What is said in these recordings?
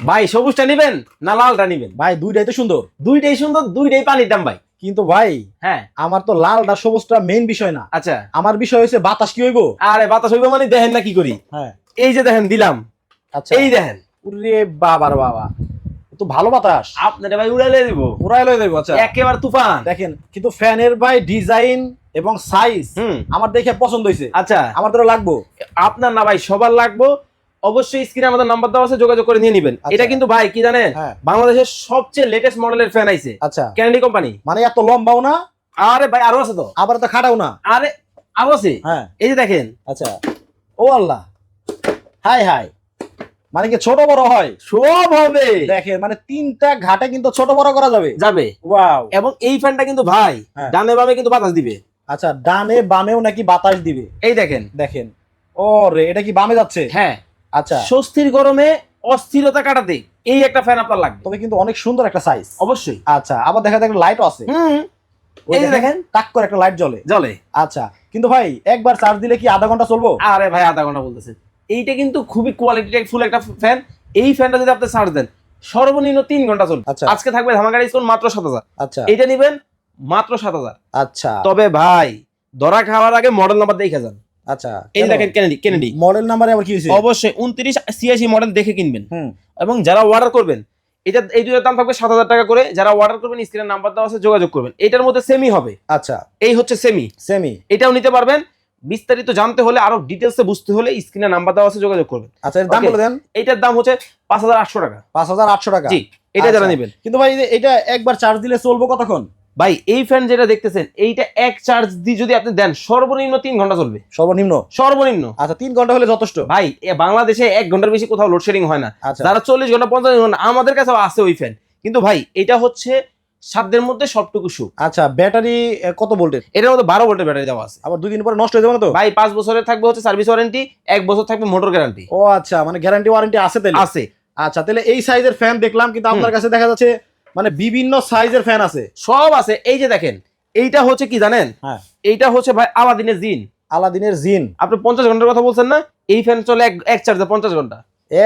ভাই সবুজটা নিবেন না লালটা নিবেন? ভাই দুইটাই তো সুন্দর। দুইটাই সুন্দর দুইটাই পানির দাম ভাই। কিন্তু ভাই হ্যাঁ। আমার তো লালটা সবুজটা মেইন বিষয় না। আচ্ছা। আমার বিষয় হচ্ছে বাতাস কি হইব? আরে বাতাস হইবে মানে দেখেন না কি করি? হ্যাঁ। এই যে দেখেন দিলাম। আচ্ছা। এই দেখেন। উরে বাবার বাবা। তো ভালো বাতাস। আপনারে ভাই উড়াইলে দিব। উড়াই লই দেবো আচ্ছা। একেবারে তুফান। দেখেন কিন্তু ফ্যানের ভাই ডিজাইন এবং সাইজ আমার দেখে পছন্দ হয়েছে আচ্ছা। আমার তো লাগবো। আপনার না ভাই সবার লাগবো। অবশ্যই স্ক্রিনে আমাদের নাম্বার দেওয়া আছে যোগাযোগ করে নিয়ে নেবেন। আচ্ছা। এটা কিন্তু ভাই কি জানেন? হ্যাঁ। বাংলাদেশের সবচেয়ে লেটেস্ট মডেলের ফ্যান আইছে। আচ্ছা। ক্যানেডি কোম্পানি মানে এত লম্বাও না? আরে ভাই আরও আছে তো। আবার তো খাটাও না। আরে আরও আছে। হ্যাঁ। এই যে দেখেন। আচ্ছা। ও আল্লাহ। হাই হাই। মানে কি ছোট বড় হয়? সব হবে। দেখেন মানে তিনটা ঘাটে কিন্তু ছোট বড় করা যাবে। যাবে। ওয়াও। এবং এই ফ্যানটা কিন্তু ভাই হ্যাঁ। ডানে বামে কিন্তু বাতাস দিবে। আচ্ছা ডানে বামেও নাকি বাতাস দিবে? এই দেখেন। দেখেন। ও রে এটা কি বামে যাচ্ছে? হ্যাঁ। আচ্ছা। স্বস্তির গরমে অস্থিরতা কাটাতে এই একটা ফ্যান আপনার লাগবে। তবে কিন্তু অনেক সুন্দর একটা সাইজ অবশ্যই। আচ্ছা আবার দেখা যায় লাইটও আছে। হুম। এই দেখেন টাক করে একটা লাইট জ্বলে। জলে আচ্ছা কিন্তু ভাই একবার চার্জ দিলে কি আধা ঘণ্টা চলবো? আরে ভাই আধা ঘণ্টা বলতেছে। এইটা কিন্তু খুবই কোয়ালিটি ফুল একটা ফ্যান এই ফ্যানটা যদি আপনি চার্জ দেন সর্বনিম্ন তিন ঘণ্টা চলবে। আচ্ছা। আজকে থাকবে ধামাকা ডিসকাউন্ট মাত্র সাত হাজার। আচ্ছা। এটা নিবেন মাত্র সাত হাজার। আচ্ছা। তবে ভাই ধরা খাওয়ার আগে মডেল নাম্বার দেখে যান। আচ্ছা এই দেখেন কেনেডি কেনেডি মডেল নাম্বারে আবার কি হয়েছে? অবশ্যই উনত্রিশ মডেল দেখে কিনবেন। এবং যারা অর্ডার করবেন এটা এই দুটোর দাম থাকবে সাত হাজার টাকা করে যারা অর্ডার করবেন স্ক্রিনের নাম্বার দেওয়া আছে যোগাযোগ করবেন। এটার মধ্যে সেমি হবে। আচ্ছা। এই হচ্ছে সেমি সেমি এটাও নিতে পারবেন। বিস্তারিত জানতে হলে আরও ডিটেলসে বুঝতে হলে স্ক্রিনে নাম্বার দেওয়া আছে যোগাযোগ করবেন। আচ্ছা এর দাম Okay. বলে দেন। এইটার দাম হচ্ছে পাঁচ হাজার আটশো টাকা। পাঁচ হাজার আটশো টাকা। জি এটা যারা আচ্ছা। নেবেন। কিন্তু ভাই এটা একবার চার্জ দিলে চলবো কতক্ষণ? ভাই এই ফ্যান যেটা দেখতেছেন এইটা এক চার্জ দিয়ে যদি আপনি দেন সর্বনিম্ন তিন ঘণ্টা চলবে। সর্বনিম্ন? সর্বনিম্ন। আচ্ছা তিন ঘণ্টা হলে যথেষ্ট। ভাই বাংলাদেশে এক ঘণ্টার বেশি কোথাও লোডশেডিং হয় না। আচ্ছা। যারা চল্লিশ ঘণ্টা পঞ্চাশ ঘণ্টা আমাদের কাছে আছে ওই ফ্যান কিন্তু ভাই এটা হচ্ছে সাধ্যের মধ্যে সবটুকু সুখ। আচ্ছা ব্যাটারি কত ভোল্টের? এটার মধ্যে বারো ভোল্টের ব্যাটারি দেওয়া আছে। আবার দুই দিন পরে নষ্ট হয়ে যাবে না তো? ভাই পাঁচ বছরের থাকবে হচ্ছে সার্ভিস ওয়ারেন্টি এক বছর থাকবে মোটর গ্যারান্টি ও আচ্ছা মানে গ্যারান্টি ওয়ারেন্টি আছে তাহলে। আছে। আচ্ছা তাহলে এই সাইজের ফ্যান দেখলাম কিন্তু আপনার কাছে দেখা যাচ্ছে মানে বিভিন্ন সাইজের ফ্যান আছে। সব আছে। এই যে দেখেন এইটা হচ্ছে কি জানেন? হ্যাঁ। এইটা হচ্ছে ভাই আলাদিনের জিন। আলাদিনের জিন। আপনি পঞ্চাশ ঘণ্টার কথা বলছেন না? এই ফ্যান চলে এক এক চার্জে পঞ্চাশ ঘণ্টা।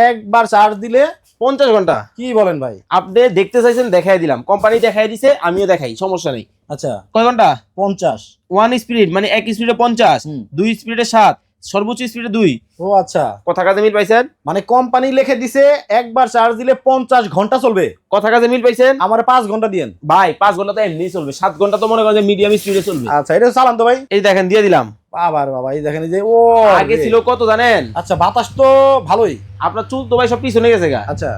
একবার চার্জ দিলে পঞ্চাশ ঘণ্টা। কি বলেন ভাই? আপনি দেখতে চাইছেন দেখাই দিলাম। কোম্পানি দেখাই দিছে আমিও দেখাই সমস্যা নেই। আচ্ছা। কয় ঘণ্টা? পঞ্চাশ। ওয়ান স্পিড মানে এক স্পিডে পঞ্চাশ দুই স্পিডে সাত সর্বোচ্চ স্পিডে দুই। ও আচ্ছা। কথা কাজে মিল পাইছেন? মানে কোম্পানি লিখে দিছে একবার চার্জ দিলে পঞ্চাশ ঘণ্টা চলবে। কথা কাজে মিল পাইছেন? আমার পাঁচ ঘণ্টা দিয়েন। ভাই পাঁচ ঘণ্টা তো এমনি চলবে। সাত ঘণ্টা তো মনে করেন মিডিয়াম স্পিডে চলবে। আচ্ছা এটা চালান তো ভাই। এই দেখেন দিয়ে দিলাম। বাবার বাবা এই দেখেন যে ও আগে ছিল কত জানেন? আচ্ছা বাতাস তো ভালোই। আপনার চুল তো ভাই সব পিছনে গেছে গা। আচ্ছা।